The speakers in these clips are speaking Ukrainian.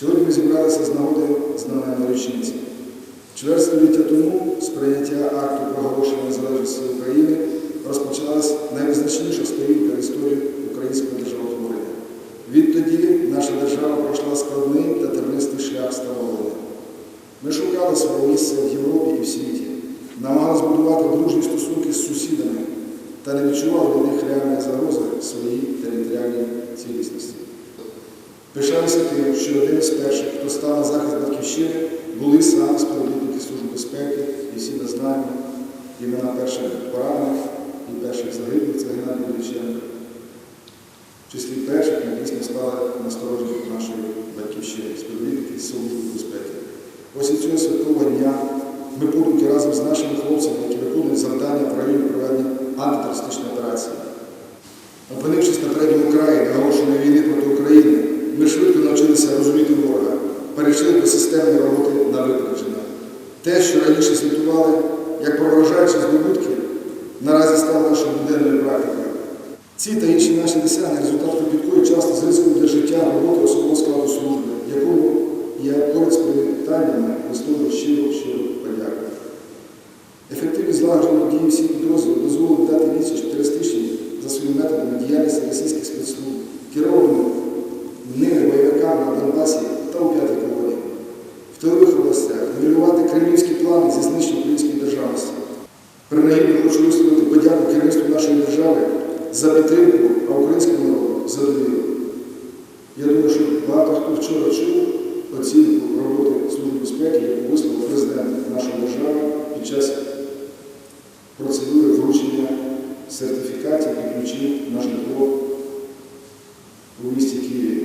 Сьогодні ми зібралися з нагоди знаменної річниці. Чверть століття тому з прийняття акту проголошення незалежності України розпочалась найвизначніша сторінка в історії українського державотворення. Відтоді наша держава пройшла складний та тернистий шлях становлення. Ми шукали своє місце в Європі і в світі, намагалися будувати дружні стосунки з сусідами та не відчували для них реальної загрози своїй територіальній цілісності. Пишалися тим, що один з перших, хто став на захист батьківщини, були саме співробітники Служби безпеки, і всі ми знаємо імена перших поранених і перших загиблих це Геннадій Величенко. В числі перших, які дійсно стали на сторожі нашої батьківщини, співробітники Служби безпеки. Ось і цього святого дня ми подумки разом з нашими хлопцями, які виконують завдання в районі проведення антитерористичної операції. Опинившись на передньому Те, що раніше світували, як про вражаючі здобутки, наразі стало нашою буденною практикою. Ці та інші наші досягнення результат кропіткої часто з ризиком для життя роботи особового складу служби, якому я поряд з привітаннями висловлюю щиро щиро подяку. Ефективні злагоджені дії всіх підрозділів дозволили дати відсіч терористичній за своїми методами діяльності російських тилових областях нивелювати кремлівські плани зі знищення української державності. Принагідно хочу висловити подяку керівництву нашої держави за підтримку, а українському народу за довіру. Я думаю, що багато хто вчора чув оцінку роботи Служби безпеки, яку висловив президент нашої держави під час процедури вручення сертифікатів і ключів на житло у місті Києві.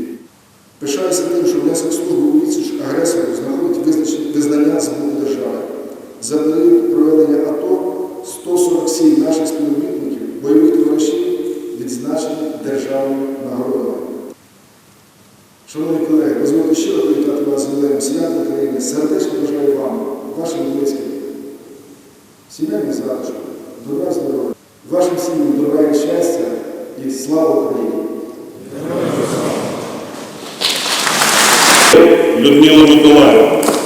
Пишаюся тим, що внесок служби у відсіч агресору знаходить визнач- визнання з боку держави. За період проведення АТО 147 наших співробітників, бойових товаришів відзначені державною нагородами. Шановні колеги, дозвольте щиро привітати вас з ювілеєм свят України. Сердечно бажаю вам, вашим близьким, сімейних затишку, добра здоров'я, вашим сім'ям добра і щастя і слава Україні! Людмила Миколаївна.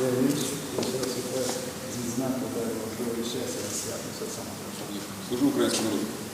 Я вірю, що це зі знаку важливої щастя, свято, все саме. Служу українському народу.